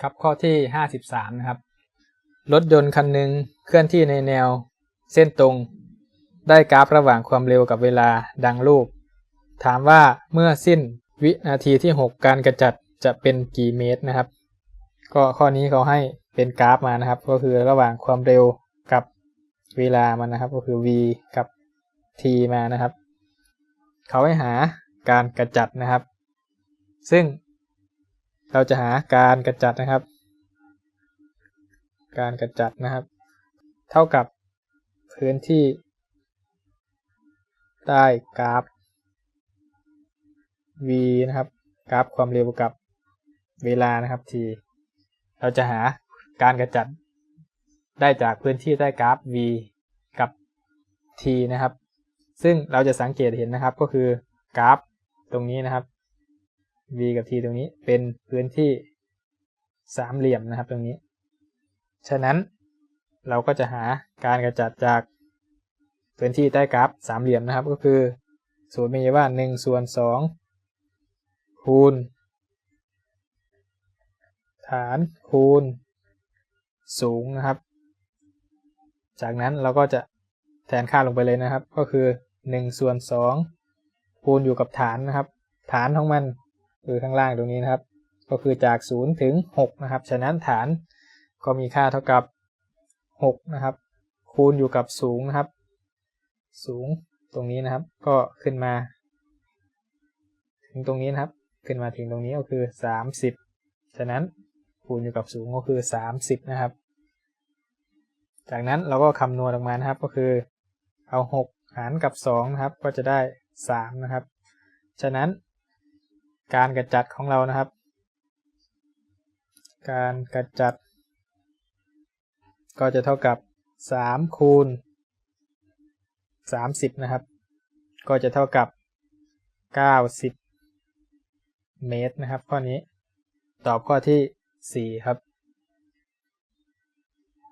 ครับข้อที่ 53 นะครับ รถยนต์คันหนึ่งเคลื่อนที่ในแนว เส้นตรง ได้กราฟระหว่างความเร็วกับเวลาดังรูป ถามว่าเมื่อสิ้นวินาทีที่ 6 การกระจัดจะเป็นกี่เมตรนะครับ ก็ข้อนี้เขาให้เป็นกราฟมานะครับ ก็คือระหว่างความเร็วกับเวลามันนะครับ ก็คือ v กับ t มานะครับ เขาให้หาการกระจัดนะครับ ซึ่ง เราจะหาการกระจัดนะครับ การกระจัดนะครับ เท่ากับพื้นที่ใต้กราฟ v นะครับ กราฟความเร็วกับเวลานะครับ t เราจะหาการกระจัดได้จากพื้นที่ใต้กราฟ v กับ t นะครับ ซึ่งเราจะสังเกตเห็นนะครับก็คือกราฟตรงนี้นะครับ v กับ t ตรงนี้เป็นพื้นที่สามเหลี่ยมนะครับตรงนี้ ฉะนั้นเราก็จะหาการกระจัดจากพื้นที่ใต้กราฟสามเหลี่ยมนะครับ ก็คือสูตรมีว่า1ส่วน2คูณ ฐานคูณ สูงนะครับ จากนั้นเราก็จะแทนค่าลงไปเลยนะครับ ก็คือ1ส่วน2คูณอยู่กับฐานนะครับ ฐานของมัน คือข้างล่างตรงนี้นะครับ ก็คือจาก 0 ถึง 6 นะครับ ฉะนั้นฐานก็มีค่าเท่ากับ 6 นะครับ คูณอยู่กับสูงนะครับ สูงตรงนี้นะครับ ก็ขึ้นมา ถึงตรงนี้นะครับ ขึ้นมาถึงตรงนี้ก็คือ 30 ฉะนั้นคูณอยู่กับสูงก็คือ 30 นะครับ จากนั้นเราก็คำนวณออกมานะครับก็คือเอา 6 หารกับ2นะครับ ก็จะได้3นะครับ ฉะนั้น การกระจัดของเรานะครับ การกระจัด ก็จะเท่ากับ3คูณ30 นะครับ ก็จะเท่ากับ 90 เมตรนะครับ ข้อนี้ตอบข้อที่ 4 ครับ